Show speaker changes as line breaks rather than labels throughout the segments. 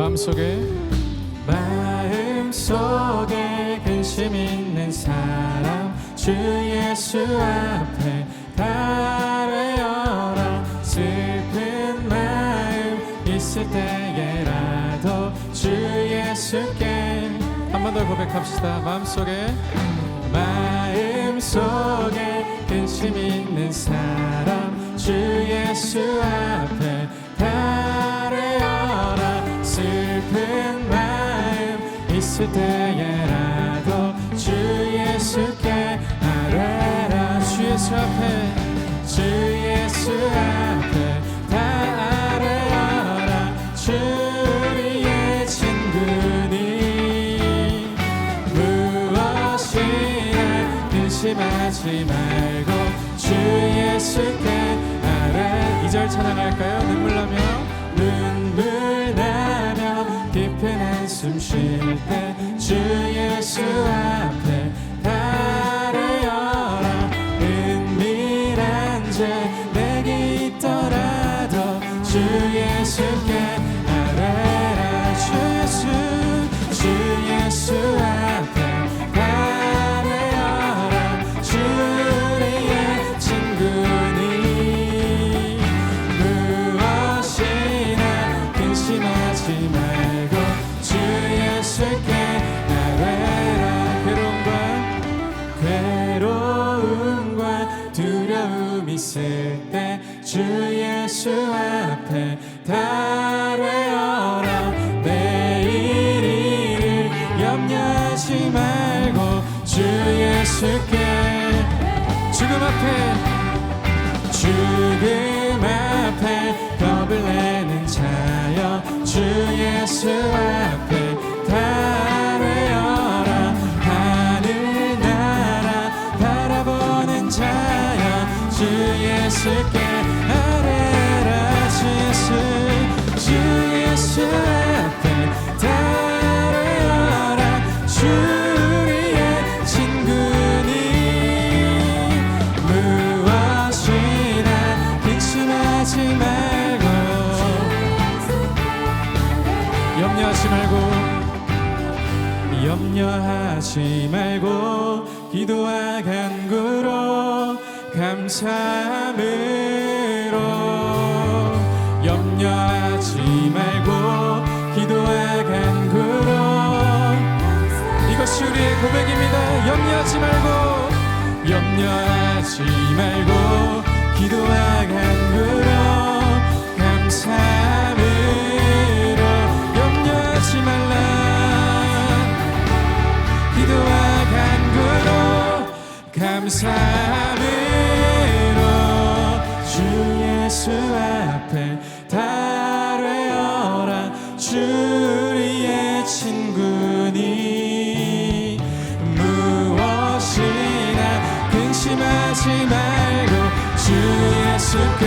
마음속에
마음속에 근심 있는 사람 주 예수 앞에 달아여라 슬픈 마음 있을 때에라도 주 예수께
한 번 더 고백합시다. 마음속에
마음속에 근심 있는 사람 주 예수 앞에 있을 때에라도 주 예수께 아뢰라. 주 예수 앞에 주 예수 앞에 달아여라. 주 우리의 친구니. 무엇이나 근심하지 말고 주 예수께 아래 2절 찬양할까요? 예수 앞에 달아여라. 은밀한 죄 내게 있더라도 주 예수께 아뢰라. 주 예수 앞에 달아여라. 주 우리의 친구니 무엇이나 근심하지 말 있을 때 주 예수 앞에 달아여라. 내일 일을 염려하지 말고 주 예수께 죽음 앞에 죽음 앞에 겁을 내는 자여 주 예수 앞에 염려하지 말고 염려하지 말고 기도와 간구로 감사함으로 염려하지 말고 기도와 간구로 이것이 우리의 고백입니다. 염려하지 말고 염려하지 말고 기도와 간구 감사함으로 주 예수 앞에 달아여라. 주 우리의 친구니. 무엇이나 근심하지 말고 주 예수께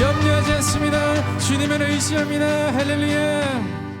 염려하지 않습니다. 주님을 의지합니다. 할렐루야